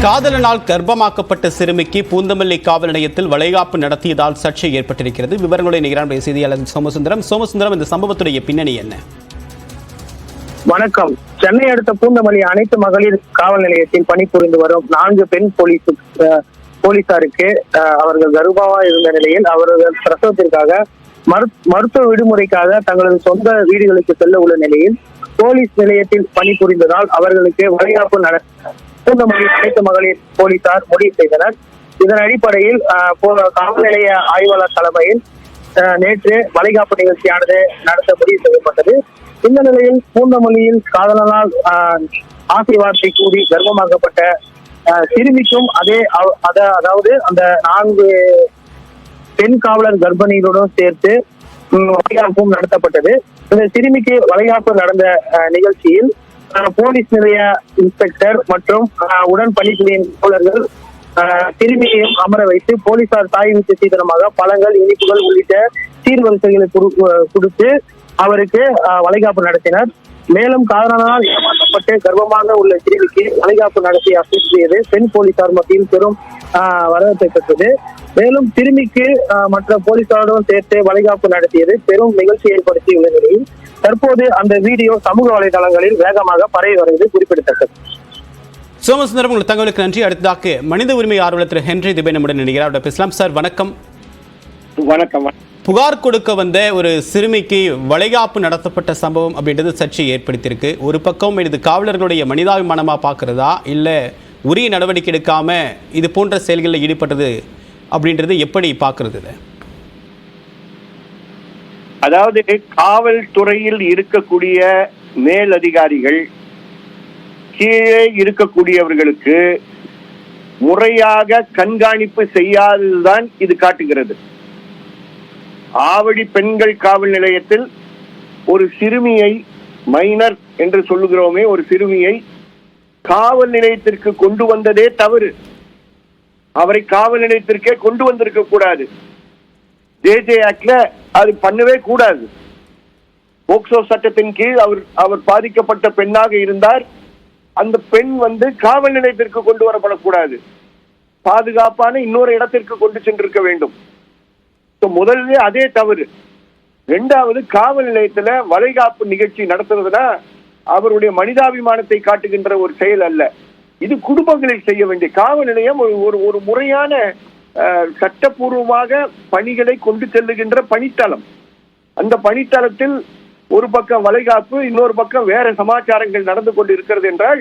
காதலனால் கர்ப்பமாக்கப்பட்ட சிறுமிக்கு பூந்தமல்லி காவல் நிலையத்தில் வளைகாப்பு நடத்தியதால் சர்ச்சை ஏற்பட்டிருக்கிறது. விவரங்களை நிகழ்ச்சி செய்தியாளர் சோமசுந்தரம். சோமசுந்தரம் இந்த சம்பவத்துடைய பின்னணி என்ன? வணக்கம். சென்னை அடுத்த பூந்தமல்லி அனைத்து மகளிர் காவல் நிலையத்தில் பணிபுரிந்து வரும் நான்கு பெண் போலீஸ் அஹ், போலீசாருக்கு அஹ், அவர்கள் கர்ப்பாவா இருந்த நிலையில் அவர்கள் பிரசவத்திற்காக மருத்துவ விடுமுறைக்காக தங்களது சொந்த வீடுகளுக்கு செல்ல உள்ள நிலையில் போலீஸ் நிலையத்தில் பணிபுரிந்ததால் அவர்களுக்கு வளைகாப்பு நட பூந்தமல்லி அனைத்து மகளிர் போலீசார் முடிவு செய்தனர். இதன் அடிப்படையில் காவல் நிலைய ஆய்வாளர் தலைமையில் நேற்று வளைகாப்பு நிகழ்ச்சியானது நடத்த முடிவு செய்யப்பட்டது. இந்த நிலையில் பூந்தமல்லியில் காதலனால் ஆசை வார்த்தை கூறி கர்ப்பமாக்கப்பட்ட சிறுமிக்கும் அதே அத- அதாவது அந்த நான்கு பெண் காவலர் கர்ப்பிணிகளுடன் சேர்த்து வளைகாப்பும் நடத்தப்பட்டது. இந்த சிறுமிக்கு வளைகாப்பு நடந்த நிகழ்ச்சியில் போலீஸ் நிலைய இன்ஸ்பெக்டர் மற்றும் ஆஹ், உடன் பணிபுரியும் காவலர்கள் ஆஹ், அமர வைத்து போலீசார் தாய் வீட்டு சீதனமாக பழங்கள் இனிப்புகள் உள்ளிட்ட சீர்வரிசைகளை குடு- கொடுத்து அவருக்கு ஆஹ், வளைகாப்பு நடத்தினர். மேலும் காரணனால் ஏமாற்றப்பட்டு கர்ப்பமாக உள்ள சிறுமிக்கு வளைகாப்பு நடத்தி அசைக்கியது பெண் போலீசார் மத்தியில் பெரும் வரவேற்பை பெற்றது. மேலும் சிறுமிக்கு மற்ற போலீசாருடன் சேர்த்து வளைகாப்பு நடத்தியது பெரும் நிகழ்ச்சி ஏற்படுத்தியுள்ள நிலையில் தற்போது அந்த வீடியோ சமூக வலைதளங்களில் வேகமாக பரவி வருவது குறிப்பிடத்தக்கது. சோமசுந்தரம் உங்கள் தகவலுக்கு நன்றி. அடுத்ததாக மனித உரிமை ஆர்வலர் திரு ஹென்றி திபே நம்முடன் நினைக்கிறார் அவருடைய பேசலாம். சார் வணக்கம் வணக்கம். புகார் கொடுக்க வந்த ஒரு சிறுமிக்கு வளைகாப்பு நடத்தப்பட்ட சம்பவம் அப்படின்றது சர்ச்சை ஏற்படுத்தியிருக்கு. ஒரு பக்கம் இது காவலர்களுடைய மனிதாபிமானமா பார்க்கறதா? இல்லை உரிய நடவடிக்கை எடுக்காம இது போன்ற செயல்களில் ஈடுபட்டது அப்படின்றது எப்படி பார்க்கறது அதாவது காவல்துறையில் இருக்கக்கூடிய மேலதிகாரிகள் கீழே இருக்கக்கூடியவர்களுக்கு முறையாக கண்காணிப்பு செய்யாததுதான் இது காட்டுகிறது. ஆவடி பெண்கள் காவல் நிலையத்தில் ஒரு சிறுமியை மைனர் என்று சொல்லுகிறோமே ஒரு சிறுமியை காவல் நிலையத்திற்கு கொண்டு வந்ததே தவறு. அவரை காவல் நிலையத்திற்கே கொண்டு வந்திருக்க கூடாது. ஜேஜே ஆக்ட்ல அது பண்ணவே கூடாது. போக்சோ சட்டத்தின் கீழ் அவர் அவர் பாதிக்கப்பட்ட பெண்ணாக இருந்தார். அந்த பெண் வந்து காவல் நிலையத்திற்கு கொண்டு வரப்படக்கூடாது. பாதுகாப்பான இன்னொரு இடத்திற்கு கொண்டு சென்றிருக்க வேண்டும். முதல்ல அதே தவறு. ரெண்டாவது காவல் நிலையத்துல வளைகாப்பு நிகழ்ச்சி நடத்துறதுனா அவருடைய மனிதாபிமானத்தை காட்டுகின்ற ஒரு செயல் அல்ல. இது குடும்பங்களில் செய்ய வேண்டிய காவல் நிலையம் ஒரு ஒரு முறையான அஹ், சட்டப்பூர்வமாக பணிகளை கொண்டு செல்லுகின்ற பணித்தளம். அந்த பணித்தளத்தில் ஒரு பக்கம் வளைகாப்பு இன்னொரு பக்கம் வேற சமாச்சாரங்கள் நடந்து கொண்டு இருக்கிறது என்றால்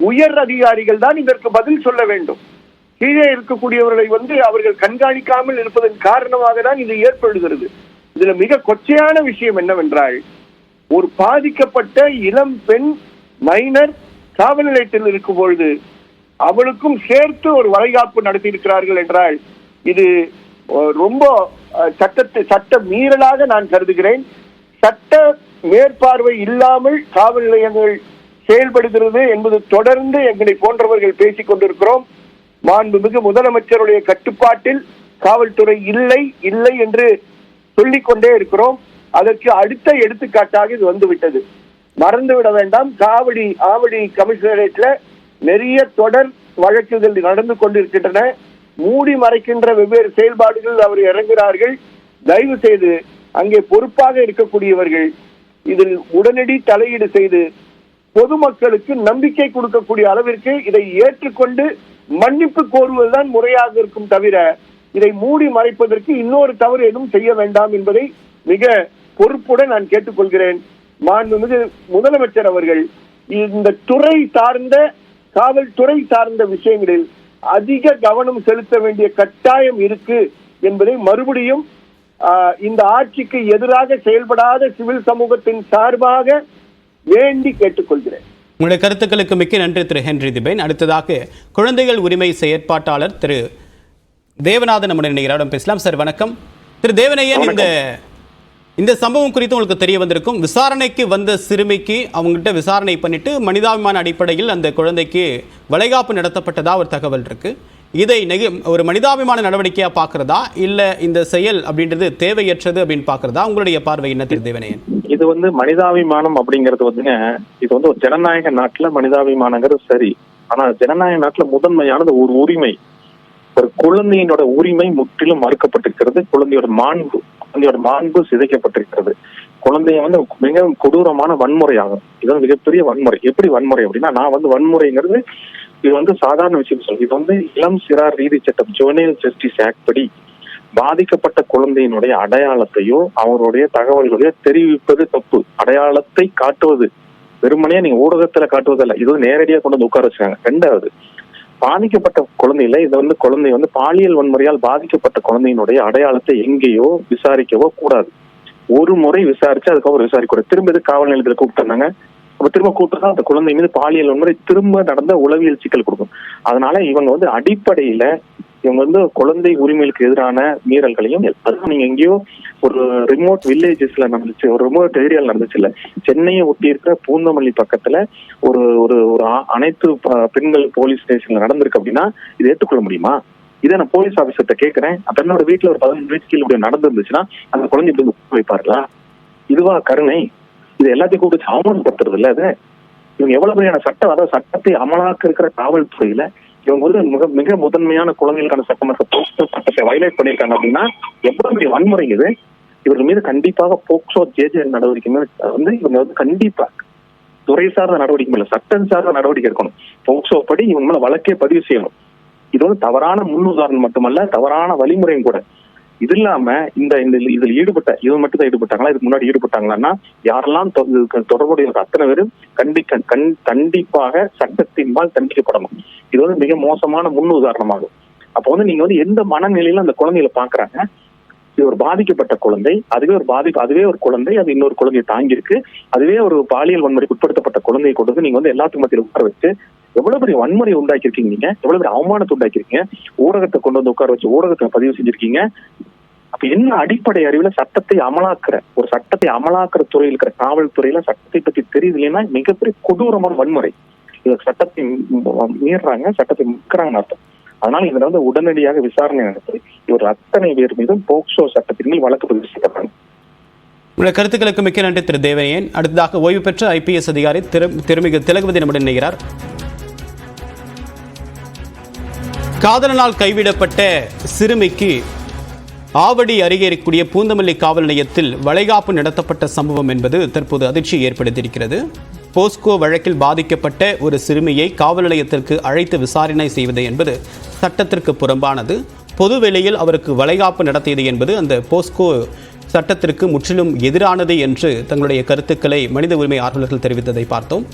உயர் அதிகாரிகள் தான் இதற்கு பதில் சொல்ல வேண்டும். கீழே இருக்கக்கூடியவர்களை வந்து அவர்கள் கண்காணிக்காமல் இருப்பதன் காரணமாக தான் இது ஏற்படுகிறது. இதுல மிக கொச்சையான விஷயம் என்னவென்றால் ஒரு பாதிக்கப்பட்ட இளம் பெண் மைனர் காவல் நிலையத்தில் இருக்கும் பொழுது அவளுக்கும் சேர்த்து ஒரு வளைகாப்பு நடத்தி இருக்கிறார்கள் என்றால் இது ரொம்ப சட்டத்தை சட்ட மீறலாக நான் கருதுகிறேன். சட்ட மேற்பார்வை இல்லாமல் காவல் நிலையங்கள் செயல்படுகிறது என்பது தொடர்ந்து எங்களை போன்றவர்கள் பேசிக் கொண்டிருக்கிறோம் மாண்புமிகு முதலமைச்சருடைய கட்டுப்பாட்டில் காவல்துறை இல்லை இல்லை என்று சொல்லிக் கொண்டே இருக்கிறோம். அதற்கு அடுத்த எடுத்துக்காட்டாக இது வந்துவிட்டது. மறந்துவிட வேண்டாம். காவடி ஆவடி கமிஷனரேட்ல நிறைய தொடர் வழக்குகள் நடந்து கொண்டிருக்கின்றன. மூடி மறைக்கின்ற வெவ்வேறு செயல்பாடுகள் அவர் இறங்குகிறார்கள். தயவு செய்து அங்கே பொறுப்பாக இருக்கக்கூடியவர்கள் இதில் உடனடி தலையீடு செய்து பொதுமக்களுக்கு நம்பிக்கை கொடுக்கக்கூடிய அளவிற்கு இதை ஏற்றுக்கொண்டு மன்னிப்பு கோருவதுதான் முறையாக இருக்கும் தவிர இதை மூடி மறைப்பதற்கு இன்னொரு தவறு எதுவும் செய்ய வேண்டாம் என்பதை மிக பொறுப்புடன் நான் கேட்டுக்கொள்கிறேன். மாண்புமிகு முதலமைச்சர் அவர்கள் இந்த துறை சார்ந்த காவல்துறை சார்ந்த விஷயங்களில் அதிக கவனம் செலுத்த வேண்டிய கட்டாயம் இருக்கு என்பதை மறுபடியும் ஆஹ், இந்த ஆட்சிக்கு எதிராக செயல்படாத சிவில் சமூகத்தின் சார்பாக வேண்டி கேட்டுக்கொள்கிறேன். உங்களுடைய கருத்துக்களுக்கு மிக்க நன்றி திரு ஹென்றி திபேன். அடுத்ததாக குழந்தைகள் உரிமை செயற்பாட்டாளர் திரு தேவநாதன் நம்முடைய நிகழ்ச்சியிடம் பேசலாம். சார் வணக்கம். திரு தேவனையன் இந்த இந்த சம்பவம் குறித்து உங்களுக்கு தெரிய வந்திருக்கும். விசாரணைக்கு வந்த சிறுமிக்கு அவங்ககிட்ட விசாரணை பண்ணிட்டு மனிதாபிமான அடிப்படையில் அந்த குழந்தைக்கு வளைகாப்பு நடத்தப்பட்டதா ஒரு தகவல் இருக்கு. இதை நெகு ஒரு மனிதாபிமான நடவடிக்கையா பார்க்கறதா? இல்ல இந்த செயல் அப்படின்றது தேவையற்றது அப்படின்னு பார்க்கறதா? உங்களுடைய பார்வை என்ன திரு தேவனையன்? இது வந்து மனிதாபிமானம் அப்படிங்கிறது வந்துங்க இது வந்து ஒரு ஜனநாயக நாட்டுல மனிதாபிமானங்கிறது சரி. ஆனா ஜனநாயக நாட்டுல முதன்மையானது ஒரு உரிமை. ஒரு குழந்தையினோட உரிமை முற்றிலும் மறுக்கப்பட்டிருக்கிறது. குழந்தையோட மாண்பு குழந்தையோட மாண்பு சிதைக்கப்பட்டிருக்கிறது. குழந்தைய வந்து மிக கொடூரமான வன்முறையாகும். இது வந்து மிகப்பெரிய வன்முறை. எப்படி வன்முறை அப்படின்னா நான் வந்து வன்முறைங்கிறது இது வந்து சாதாரண விஷயம் சொல்ல இது வந்து இளம் சிறார் ரீதி சட்டம் ஜுவனைல் ஜஸ்டிஸ் ஆக்ட் படி பாதிக்கப்பட்ட குழந்தையினுடைய அடையாளத்தையோ அவருடைய தகவல்களையோ தெரிவிப்பது தப்பு. அடையாளத்தை காட்டுவது. வெறுமனே நீங்க ஊடகத்துல காட்டுவதல்ல. இது நேரடியா கொண்டு வந்து உட்கார வச்சாங்க ரெண்டாவது பாதிக்கப்பட்ட குழந்தையில இது வந்து குழந்தை வந்து பாலியல் வன்முறையால் பாதிக்கப்பட்ட குழந்தையினுடைய அடையாளத்தை எங்கேயோ விசாரிக்கவோ கூடாது. ஒரு முறை விசாரிச்சு அதுக்கப்புறம் விசாரிக்கூடாது. திரும்ப இது காவல் நிலையத்தில் கூப்பிட்டுருந்தாங்க அப்ப திரும்ப கூப்பிட்டா அந்த குழந்தை மீது பாலியல் வன்முறை திரும்ப நடந்த உளவியல் சிக்கல் கொடுக்கும். அதனால இவங்க வந்து அடிப்படையில இவங்க வந்து குழந்தை உரிமைகளுக்கு எதிரான மீறல்களையும் அதுவும் நீங்க எங்கேயோ ஒரு ரிமோட் வில்லேஜஸ்ல நடந்துச்சு ஒரு ரிமோட் ஏரியால நடந்துச்சு இல்ல சென்னையை ஒட்டி இருக்கிற பூந்தமல்லி பக்கத்துல ஒரு ஒரு ஒரு அனைத்து பெண்கள் போலீஸ் ஸ்டேஷன்ல நடந்திருக்கு அப்படின்னா இதை ஏற்றுக்கொள்ள முடியுமா? இதை நான் போலீஸ் ஆபீசர்கிட்ட கேட்கறேன். அப்ப வீட்டுல ஒரு பதினஞ்சு வயசு கீழே இப்படி நடந்துருந்துச்சுன்னா அந்த குழந்தை இப்படி வந்து வைப்பார்களா? இதுவா கருணை. இது எல்லாத்தையும் கூப்பிட்டு அவமானப்படுத்துறது இல்ல அது. இவங்க எவ்வளவு பெரியான சட்டம் அதாவது சட்டத்தை அமலாக்க இருக்கிற காவல்துறையில இவங்க வந்து மிக மிக முதன்மையான குழந்தைகளுக்கான சட்டம் போக்சோ சட்டத்தை வயலேட் பண்ணியிருக்காங்க அப்படின்னா எவ்வளவு பெரிய வன்முறை இது? இவர்கள் மீது கண்டிப்பாக போக்சோ ஜேஜே நடவடிக்கை வந்து இவங்க வந்து கண்டிப்பா துறை சார்ந்த நடவடிக்கை இல்ல சட்டம் சார்ந்த நடவடிக்கை எடுக்கணும். போக்சோ படி இவங்க மேல வழக்கே பதிவு செய்யணும். இது வந்து தவறான முன்னுதாரணம் மட்டுமல்ல தவறான வழிமுறையும் கூட. இது இல்லாம இந்த இந்த இதில் ஈடுபட்ட இது மட்டும் தான் ஈடுபட்டாங்களா? இதுக்கு முன்னாடி ஈடுபட்டாங்களான்னா யாரெல்லாம் தொ- தொடர்புடைய அத்தனை பேரும் கண்டிக்க கண் கண்டிப்பாக சட்டத்தின்பால் தண்டிக்கப்படணும். இது வந்து மிக மோசமான முன் உதாரணமாகும். அப்போ வந்து நீங்க வந்து எந்த மனநிலையில அந்த குழந்தைகளை பாக்குறாங்க இது ஒரு பாதிக்கப்பட்ட குழந்தை அதுவே ஒரு பாதிப்பு அதுவே ஒரு குழந்தை அது இன்னொரு குழந்தையை தாங்கியிருக்கு. அதுவே ஒரு பாலியல் வன்முறைக்கு உட்படுத்தப்பட்ட குழந்தையை கொண்டு வந்து நீங்க வந்து எல்லாத்துக்கும் மத்தியில் உட்கார வச்சு எவ்வளவு பெரிய வன்முறை உண்டாக்கியிருக்கீங்க நீங்க? எவ்வளவு பெரிய அவமானத்தை உண்டாக்கியிருக்கீங்க? ஊடகத்தை கொண்டு வந்து உட்கார வச்சு ஊடகத்தை பதிவு செஞ்சிருக்கீங்க? அப்ப என்ன அடிப்படை அறிவுல சட்டத்தை அமலாக்குற ஒரு சட்டத்தை அமலாக்குற துறையில் இருக்கிற காவல்துறையில சட்டத்தை பத்தி தெரியுது இல்லைன்னா மிகப்பெரிய கொடூரமான வன்முறை. சட்டத்தை மீ- மீறுறாங்க சட்டத்தை மிக்கிறாங்கன்னு அர்த்தம். அதனால இதுல வந்து உடனடியாக விசாரணை நடத்தி இவர் அத்தனை பேர் மீதும் போக்சோ சட்டத்தின் மேல் வழக்கு பதிவு செய்யப்படுறாங்க உங்களுடைய கருத்துக்களுக்கு மிக்க நன்றி திரு தேவனையன் அடுத்ததாக ஓய்வு பெற்ற ஐபிஎஸ் அதிகாரி திரு திருமிகு திலகவதி நம்முடன் இணைகிறார். காதலனால் கைவிடப்பட்ட சிறுமிக்கு ஆவடி அருகே இருக்கக்கூடிய பூந்தமல்லி காவல் நிலையத்தில் வளைகாப்பு நடத்தப்பட்ட சம்பவம் என்பது தற்போது அதிர்ச்சியை ஏற்படுத்தியிருக்கிறது. போஸ்கோ வழக்கில் பாதிக்கப்பட்ட ஒரு சிறுமியை காவல் நிலையத்திற்கு அழைத்து விசாரணை செய்வது என்பது சட்டத்திற்கு புறம்பானது. பொது வேளையில் அவருக்கு வளைகாப்பு நடத்தியது என்பது அந்த போஸ்கோ சட்டத்திற்கு முற்றிலும் எதிரானது என்று தங்களுடைய கருத்துக்களை மனித உரிமை ஆர்வலர்கள் தெரிவித்ததை பார்த்தோம்.